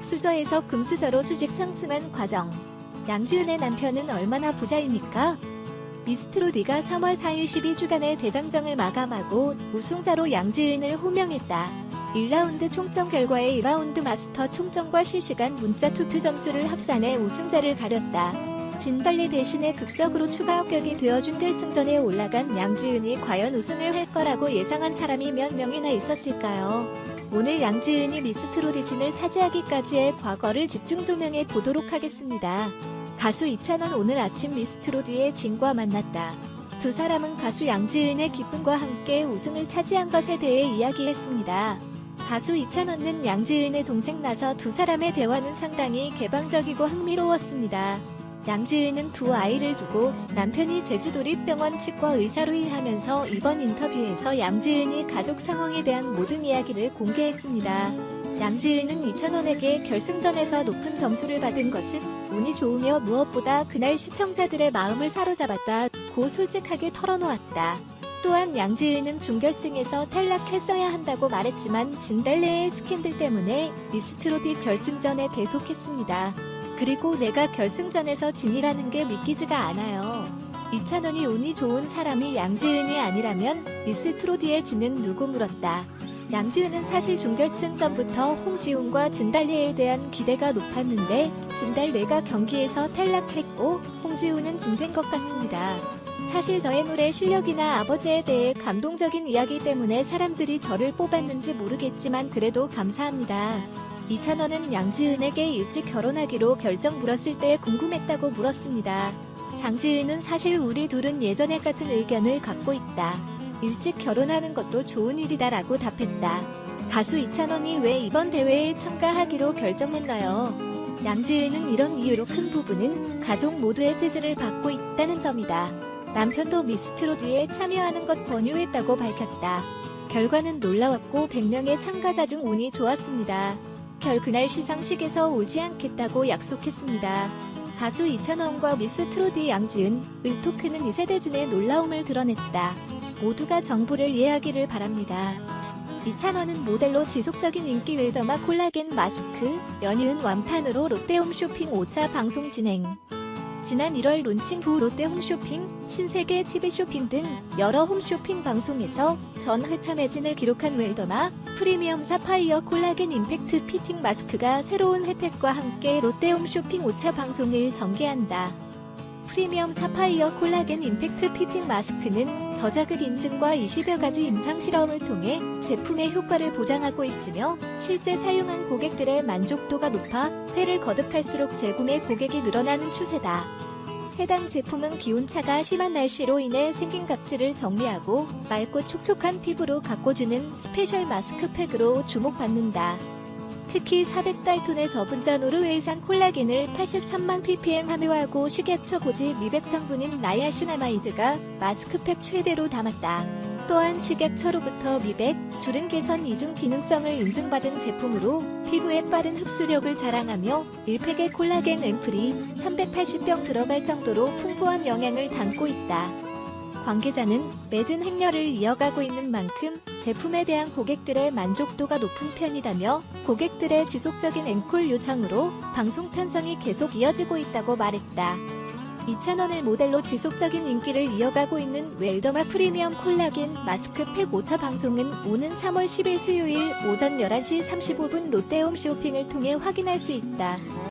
흑수저에서 금수저로 수직 상승한 과정. 양지은의 남편은 얼마나 부자입니까? 미스트로디가 3월 4일 12주간의 대장정을 마감하고 우승자로 양지은을 호명했다. 1라운드 총점 결과에 2라운드 마스터 총점과 실시간 문자 투표 점수를 합산해 우승자를 가렸다. 진달래 대신에 극적으로 추가 합격이 되어 준결승전에 올라간 양지은이 과연 우승을 할 거라고 예상한 사람이 몇 명이나 있었을까요? 오늘 양지은이 미스트로디진을 차지하기까지의 과거를 집중 조명해 보도록 하겠습니다. 가수 이찬원 오늘 아침 미스트로디의 진과 만났다. 두 사람은 가수 양지은의 기쁨과 함께 우승을 차지한 것에 대해 이야기했습니다. 가수 이찬원은 양지은의 동생 나서 두 사람의 대화는 상당히 개방적이고 흥미로웠습니다. 양지은은 두 아이를 두고 남편이 제주도립병원 치과 의사로 일하면서 이번 인터뷰에서 양지은이 가족 상황에 대한 모든 이야기를 공개했습니다. 양지은은 이찬원에게 결승전에서 높은 점수를 받은 것은 운이 좋으며 무엇보다 그날 시청자들의 마음을 사로잡았다 고 솔직하게 털어놓았다. 또한 양지은은 준결승에서 탈락했어야 한다고 말했지만 진달래의 스캔들 때문에 미스트로디 결승전에 배속했습니다. 그리고 내가 결승전에서 진이라는 게 믿기지가 않아요. 이찬원이 운이 좋은 사람이 양지은이 아니라면 미스 트로디의 진은 누구 물었다. 양지은은 사실 준결승전부터 홍지훈과 진달래에 대한 기대가 높았는데 진달래가 경기에서 탈락했고 홍지훈은 진된 것 같습니다. 사실 저의 노래 실력이나 아버지에 대해 감동적인 이야기 때문에 사람들이 저를 뽑았는지 모르겠지만 그래도 감사합니다. 이찬원은 양지은에게 일찍 결혼하기로 결정 물었을 때 궁금했다고 물었습니다. 장지은은 사실 우리 둘은 예전에 같은 의견을 갖고 있다. 일찍 결혼하는 것도 좋은 일이다 라고 답했다. 가수 이찬원이 왜 이번 대회에 참가하기로 결정했나요? 양지은은 이런 이유로 큰 부분은 가족 모두의 지지를 받고 있다는 점이다. 남편도 미스트로디에 참여하는 것 권유했다고 밝혔다. 결과는 놀라웠고 100명의 참가자 중 운이 좋았습니다. 결 그날 시상식에서 울지 않겠다고 약속했습니다. 가수 이찬원과 미스 트로디 양지은, 을토크는 이 세대진의 놀라움을 드러냈다. 모두가 정보를 이해하기를 바랍니다. 이찬원은 모델로 지속적인 인기 웰더마 콜라겐 마스크, 연이은 완판으로 롯데 홈 쇼핑 5차 방송 진행. 지난 1월 론칭 후 롯데 홈쇼핑, 신세계 TV쇼핑 등 여러 홈쇼핑 방송에서 전 회차 매진을 기록한 웰더마, 프리미엄 사파이어 콜라겐 임팩트 피팅 마스크가 새로운 혜택과 함께 롯데 홈쇼핑 5차 방송을 전개한다. 프리미엄 사파이어 콜라겐 임팩트 피팅 마스크는 저자극 인증과 20여 가지 임상 실험을 통해 제품의 효과를 보장하고 있으며 실제 사용한 고객들의 만족도가 높아 회를 거듭할수록 재구매 고객이 늘어나는 추세다. 해당 제품은 기온차가 심한 날씨로 인해 생긴 각질을 정리하고 맑고 촉촉한 피부로 가꿔주는 스페셜 마스크팩으로 주목받는다. 특히 400달톤의 저분자 노르웨이산 콜라겐을 83만 ppm 함유하고 식약처 고지 미백 성분인 나이아시나마이드가 마스크팩 최대로 담았다. 또한 식약처로부터 미백, 주름 개선 이중 기능성을 인증받은 제품으로 피부에 빠른 흡수력을 자랑하며 1팩의 콜라겐 앰플이 380병 들어갈 정도로 풍부한 영양을 담고 있다. 관계자는 매진 행렬을 이어가고 있는 만큼 제품에 대한 고객들의 만족도가 높은 편이다며 고객들의 지속적인 앵콜 요청으로 방송 편성이 계속 이어지고 있다고 말했다. 2,000원의 모델로 지속적인 인기를 이어가고 있는 웰더마 프리미엄 콜라겐 마스크 팩 5차 방송은 오는 3월 10일 수요일 오전 11시 35분 롯데홈 쇼핑을 통해 확인할 수 있다.